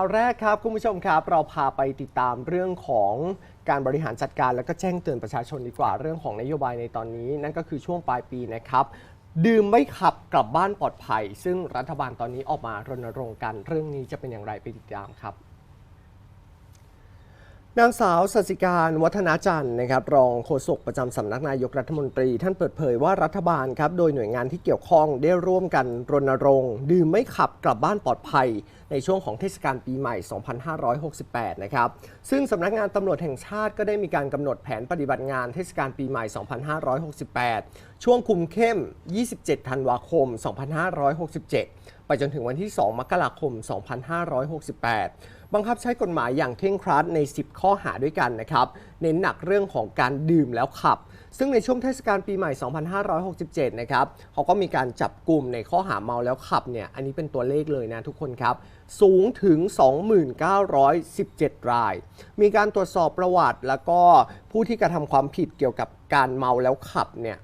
ข่าวแรกครับคุณผู้ชมครับเราพาไปติดตามเรื่องของการบริหารจัดการแล้วก็แจ้งเตือนประชาชนดีกว่าเรื่องของนโยบายในตอนนี้ นั่นก็คือช่วงปลายปีนะครับ ดื่มไม่ขับกลับบ้านปลอดภัย ซึ่งรัฐบาลตอนนี้ออกมารณรงค์กัน เรื่องนี้จะเป็นอย่างไรไปติดตามครับ นางสาวสัสิการวัฒนาจันทร์นะครับรองโฆษกประจำสำนักนายกรัฐมนตรี ท่านเปิดเผยว่ารัฐบาลครับโดยหน่วยงานที่เกี่ยวข้องได้ร่วมกันรณรงค์ ดื่มไม่ขับกลับบ้านปลอดภัย ในช่วงของเทศกาลปีใหม่ 2568 นะครับซึ่งสำนักงานตำรวจแห่งชาติก็ได้มีการกำหนดแผนปฏิบัติงานเทศกาลปีใหม่ 2568 ช่วงคุมเข้ม 27 ธันวาคม 2567 ไปจนถึงวันที่ 2 มกราคม 2568 บังคับใช้กฎหมายอย่างเคร่งครัดใน 10 ข้อหาด้วยกันนะครับเน้นหนักเรื่องของการดื่มแล้วขับ ซึ่งในช่วงเทศกาลปีใหม่ 2567 นะครับเขาก็มีการจับกลุ่มในข้อหาเมาแล้วขับเนี่ยอันนี้เป็นตัวเลขเลยนะทุกคนครับสูงถึง 2917 ราย มีการตรวจสอบประวัติ แล้วก็ผู้ที่กระทำความผิดเกี่ยวกับการเมาแล้วขับเนี่ย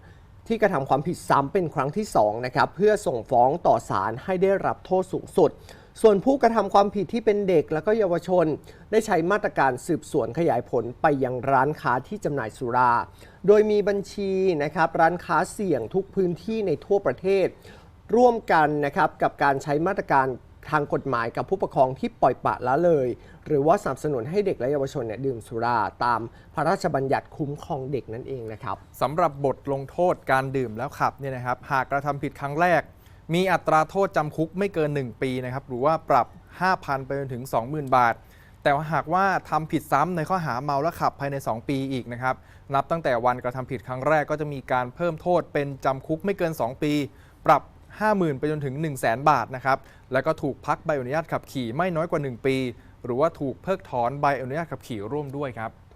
ที่กระทำความผิดซ้ำเป็นครั้งที่2นะครับเพื่อส่งฟ้องต่อศาลให้ได้รับโทษสูงสุด ส่วนผู้กระทำความผิดที่เป็นเด็กและก็เยาวชน ได้ใช้มาตรการสืบสวนขยายผลไปยังร้านค้าที่จำหน่ายสุรา โดยมีบัญชีนะครับร้านค้าเสี่ยงทุกพื้นที่ในทั่วประเทศ ร่วมกันนะครับกับการใช้มาตรการทางกฎหมายกับผู้ปกครองที่ปล่อยปละละเลย หรือว่าสนับสนุนให้เด็กและเยาวชนเนี่ยดื่มสุราตามพระราชบัญญัติคุ้มครองเด็กนั่นเองนะครับสำหรับบทลงโทษการดื่มแล้วขับเนี่ยนะครับ หากกระทำผิดครั้งแรก มีอัตราโทษจำคุกไม่เกิน 1 ปีนะครับหรือว่าปรับ 5,000 ไปจนถึง 20,000 บาท แต่ว่าหากว่าทำผิดซ้ำในข้อหาเมาแล้วขับภายใน 2 ปีอีกนะครับนับตั้งแต่วันกระทำผิดครั้งแรกก็จะมีการเพิ่มโทษเป็นจำคุกไม่เกิน 2 ปี ปรับ 50,000 ไปจนถึง 1 0 0 0 0 0 บาทนะครับแล้วก็ถูกพักใบอนุญาตขับขี่ไม่น้อยกว่า 1 ปี หรือว่าถูกเพิกถอนใบอนุญาตขับขี่ร่วมด้วยครับ